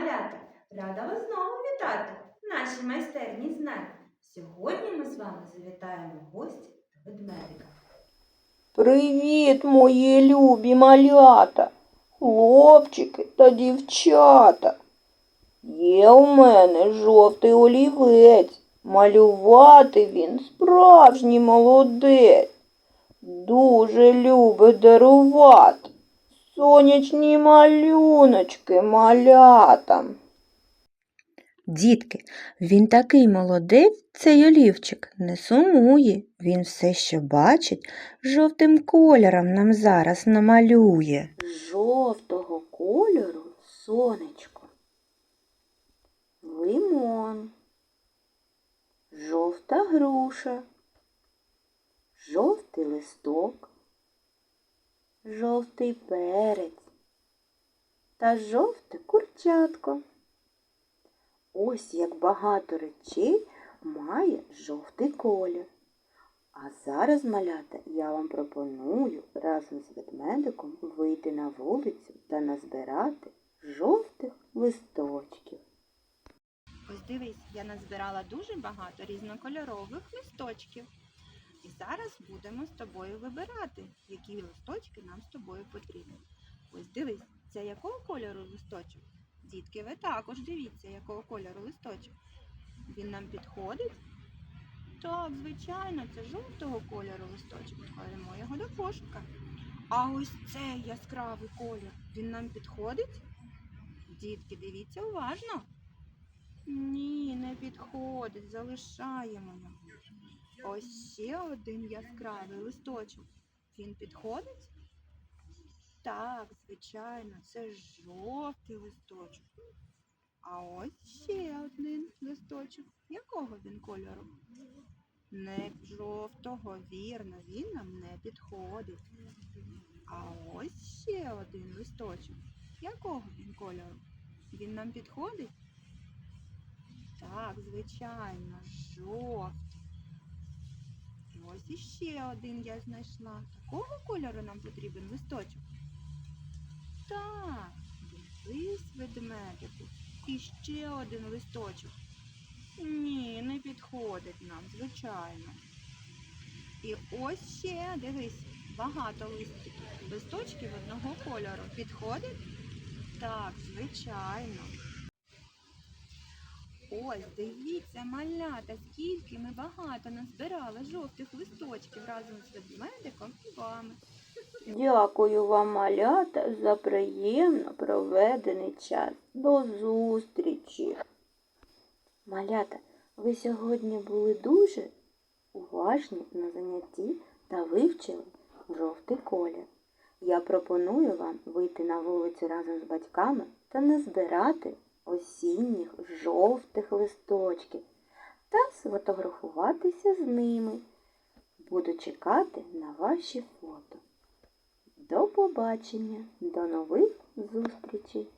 малята! Рада вас знову вітати в нашій майстерні знань. Сьогодні ми з вами завітаємо гості до ведмедика. Привіт, мої любі малята, хлопчики та дівчата. Є у мене жовтий олівець. Малювати він справжній молодець. Дуже любить дарувати сонячні малюночки малятам. Дітки, він такий молодець, цей олівчик, не сумує. Він все, що бачить, жовтим кольором нам зараз намалює. Жовтого кольору сонечко. Лимон. Жовта груша. Жовтий листок. Жовтий перець. Та жовте курчатко. Ось як багато речей має жовтий колір. А зараз, малята, я вам пропоную разом з ведмедиком вийти на вулицю та назбирати жовтих листочків. Ось дивись, я назбирала дуже багато різнокольорових листочків. І зараз будемо з тобою вибирати, які листочки нам з тобою потрібні. Ось дивись, це якого кольору листочок? Дітки, ви також дивіться, якого кольору листочок. Він нам підходить? Так, звичайно, це жовтого кольору листочок. Кладемо його до кошика. А ось цей яскравий колір, він нам підходить? Дітки, дивіться уважно. Ні, не підходить, залишаємо його. Ось ще один яскравий листочок. Він підходить? Так, звичайно, це жовтий листочок. А ось ще один листочок. Якого він кольору? Не жовтого, вірно, він нам не підходить. А ось ще один листочок. Якого він кольору? Він нам підходить? Так, звичайно, жовтий. Ось іще один я знайшла. Такого кольору нам потрібен листочок? Так, дивись, ведмедику. І ще один листочок. Ні, не підходить нам, звичайно. І ось ще, дивись, багато листиків. Листочків одного кольору. Підходить? Так, звичайно. Ось, дивіться, малята, скільки ми багато назбирали жовтих листочків разом з ведмедиком і вами. Дякую вам, малята, за приємно проведений час. До зустрічі. Малята, ви сьогодні були дуже уважні на занятті та вивчили жовтий колір. Я пропоную вам вийти на вулицю разом з батьками та назбирати осінніх жовтих листочків та сфотографуватися з ними. Буду чекати на ваші фото. До побачення, до нових зустрічей!